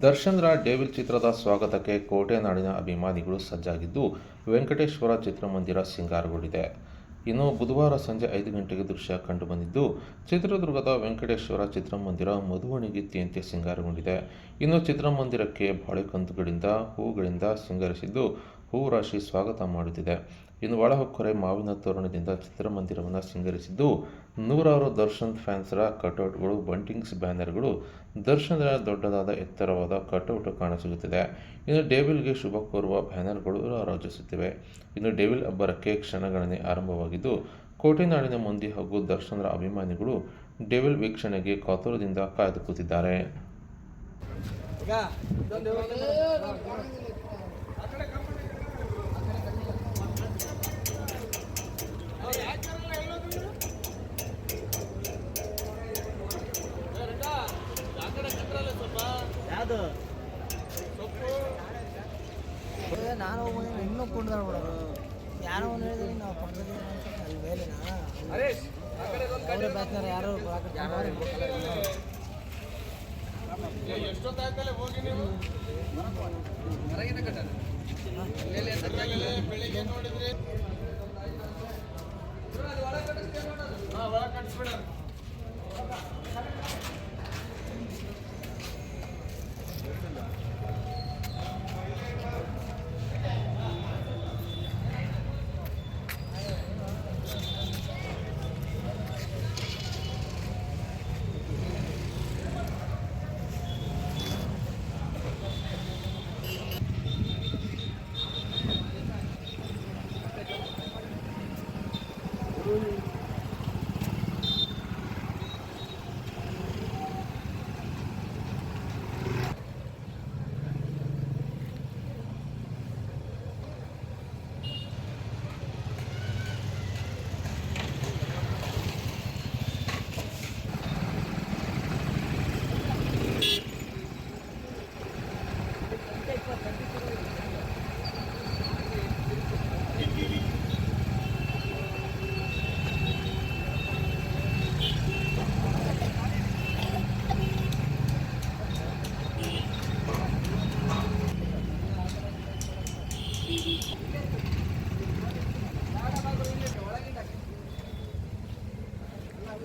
ದರ್ಶನ್ರ devil ಚಿತ್ರದ ಸ್ವಾಗತಕ್ಕೆ ಕೋಟೆ ನಾಡಿನ ಅಭಿಮಾನಿಗಳು ಸಜ್ಜಾಗಿದ್ದು, ವೆಂಕಟೇಶ್ವರ ಚಿತ್ರಮಂದಿರ ಸಿಂಗಾರಗೊಂಡಿದೆ. ಇನ್ನು ಬುಧವಾರ ಸಂಜೆ ಐದು ಗಂಟೆಗೆ ದೃಶ್ಯ ಕಂಡುಬಂದಿದ್ದು, ಚಿತ್ರದುರ್ಗದ ವೆಂಕಟೇಶ್ವರ ಚಿತ್ರಮಂದಿರ ಮಧುವಣಿಗಿತ್ತಿಯಂತೆ ಸಿಂಗಾರಗೊಂಡಿದೆ. ಇನ್ನು ಚಿತ್ರಮಂದಿರಕ್ಕೆ ಬಾಳೆಕಂದುಗಳಿಂದ ಹೂಗಳಿಂದ ಸಿಂಗರಿಸಿದ್ದು ಹೂ ರಾಶಿ ಸ್ವಾಗತ ಮಾಡುತ್ತಿದೆ. ಇನ್ನು ಒಳಹೊಕ್ಕರೆ ಮಾವಿನ ತೋರಣದಿಂದ ಚಿತ್ರಮಂದಿರವನ್ನು ಸಿಂಗರಿಸಿದ್ದು ನೂರಾರು ದರ್ಶನ್ ಫ್ಯಾನ್ಸ್ರ ಕಟೌಟ್ಗಳು, ಬಂಟಿಂಗ್ಸ್ ಬ್ಯಾನರ್ಗಳು ದರ್ಶನದ ದೊಡ್ಡದಾದ ಎತ್ತರವಾದ ಕಟೌಟ್ ಕಾಣಸಿಗುತ್ತಿದೆ. ಇನ್ನು ಡೇವಿಲ್ಗೆ ಶುಭ ಕೋರುವ ಬ್ಯಾನರ್ಗಳು ರಾರಾಜಿಸುತ್ತಿವೆ. ಇನ್ನು ಡೇವಿಲ್ ಅಬ್ಬರಕ್ಕೆ ಕ್ಷಣಗಣನೆ ಆರಂಭವಾಗಿದ್ದು ಕೋಟೆನಾಡಿನ ಮಂದಿ ಹಾಗೂ ದರ್ಶನರ ಅಭಿಮಾನಿಗಳು ಡೇವಿಲ್ ವೀಕ್ಷಣೆಗೆ ಕಾತುರದಿಂದ ಕಾಯ್ದು ಕೂತಿದ್ದಾರೆ ನಾನು ಇನ್ನೂ ಕುಡ್ದಾರ ಬಿಡೋರು ಯಾರೋ ಒಂದು ಹೇಳಿದ್ರೆ ನಾವು ಅಲ್ಲಿ ಮೇಲೆನಾ ಅವರೇ ಯಾರು ಹೋಗಿ ನೀವು? ಹೊರಗಿನ ಕಟ್ಟ ಬೆಳಿಗ್ಗೆ ನೋಡಿದ್ರಿ. ಒಳ ಕಟ್ಟಿಸ್ಬಿಡ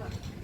Thank you.